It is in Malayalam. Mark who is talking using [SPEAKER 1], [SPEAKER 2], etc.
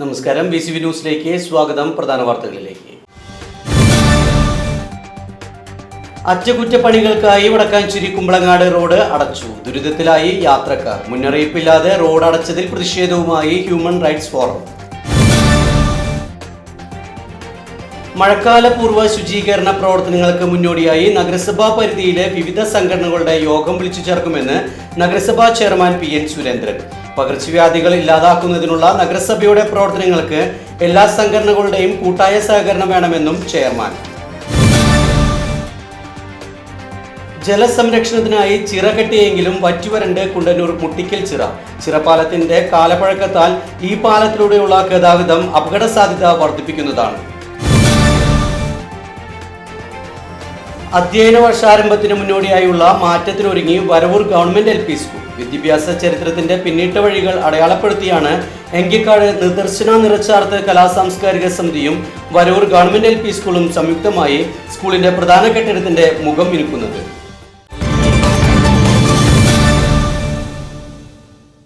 [SPEAKER 1] നമസ്കാരം. ബി സി വി ന്യൂസിലേക്ക് സ്വാഗതം. പ്രധാന വാർത്തകളിലേക്ക്. അറ്റകുറ്റപ്പണികൾക്കായി വടക്കാഞ്ചേരി കുമ്പളങ്ങാട് റോഡ് അടച്ചു. ദുരിതത്തിലായി യാത്രക്കാർ. മുന്നറിയിപ്പില്ലാതെ റോഡ് അടച്ചതിൽ പ്രതിഷേധവുമായി ഹ്യൂമൻ റൈറ്റ്സ് ഫോറം. മഴക്കാലപൂർവ ശുചീകരണ പ്രവർത്തനങ്ങൾക്ക് മുന്നോടിയായി നഗരസഭാ പരിധിയിലെ വിവിധ സംഘടനകളുടെ യോഗം വിളിച്ചു ചേർക്കുമെന്ന് നഗരസഭാ ചെയർമാൻ പി എൻ സുരേന്ദ്രൻ. പകർച്ചവ്യാധികൾ ഇല്ലാതാക്കുന്നതിനുള്ള നഗരസഭയുടെ പ്രവർത്തനങ്ങൾക്ക് എല്ലാ സംഘടനകളുടെയും കൂട്ടായ സഹകരണം വേണമെന്നും ചെയർമാൻ. ജലസംരക്ഷണത്തിനായി ചിറ കെട്ടിയെങ്കിലും വറ്റുവരണ്ട് കുണ്ടന്നൂർ മുട്ടിക്കൽ ചിറ. ചിറപ്പാലത്തിന്റെ കാലപ്പഴക്കത്താൽ ഈ പാലത്തിലൂടെയുള്ള ഗതാഗതം അപകട സാധ്യത വർദ്ധിപ്പിക്കുന്നതാണ്. അധ്യയന വർഷാരംഭത്തിന് മുന്നോടിയായുള്ള മാറ്റത്തിനൊരുങ്ങി Varavoor government L P school. വിദ്യാഭ്യാസ ചരിത്രത്തിന്റെ പിന്നിട്ട വഴികൾ അടയാളപ്പെടുത്തിയാണ് എങ്കിക്കാട് നിദർശന നിറച്ചാർത്ത് കലാസാംസ്കാരിക സമിതിയും വരൂർ ഗവൺമെന്റ് എൽ സ്കൂളും സംയുക്തമായി സ്കൂളിന്റെ പ്രധാന കെട്ടിടത്തിന്റെ മുഖം മിനുക്കുന്നത്